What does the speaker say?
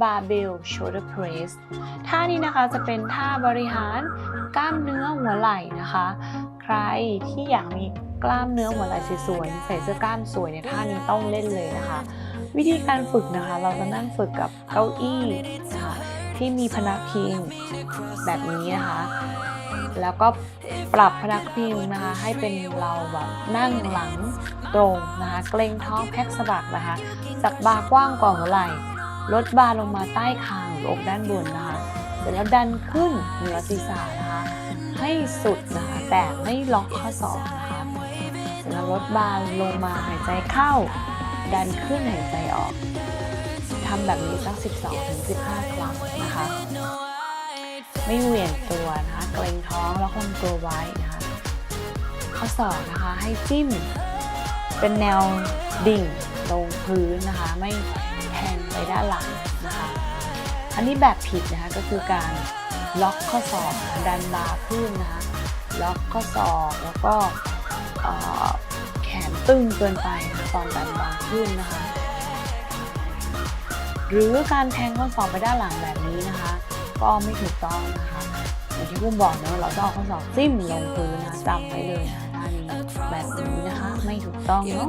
barbell shoulder press ท่านี้นะคะจะเป็นท่าบริหารกล้ามเนื้อหัวไหล่นะคะ ใครที่อยากมีกล้ามเนื้อหัวไหล่สวยๆใส่เสื้อกล้ามสวยในยท่านี้ต้องเล่นเลยนะคะ วิธีการฝึกนะคะ เราจะนั่งฝึกกับเก้าอี้นะคะที่มีพนักพิงแบบนี้นะคะ แล้วก็ปรับพนักพิงนะคะ ให้เป็นเราแบบนั่งหลังตรงนะคะ เกรงท้องแพ็คสะบักนะคะจากบากว้างกว่าหัวไหล่ ลดบาลงมาใต้คางหรืออกด้านบนนะคะ เสร็จแล้วดันขึ้นเหนือศีรษะนะคะ ให้สุดนะคะแต่ไม่ล็อกข้อศอกนะคะเสร็จแล้วลดบาลงมาหายใจเข้า ดันขึ้นหายใจออกทำแบบนี้สัก 12-15 ครั้งนะคะ ไม่เหวี่ยงตัวนะคะเกรงท้องแล้วคงตัวไว้นะคะข้อศอกนะคะให้จิ้ม เป็นแนวดิ่งลงพื้นนะคะไม่ แทงไปด้านหลังนะคะอันนี้แบบผิดนะคะก็คือการล็อกข้อศอกดันบาขึ้นนะคะล็อกข้อศอกแล้วก็แขนตึงเกินไปนะะตอนดันบาขึ้นนะคะ หรือการแทงข้อศอกไปด้านหลังแบบนี้นะคะ ก็ไม่ถูกต้องนะคะอย่างที่พุ่มบอกเนอะเราต้องเอาข้อศอกจิ้มลงพื้นนะจำไว้เลยนะท่านี้แบบนี้นะคะไม่ถูกต้องเนาะ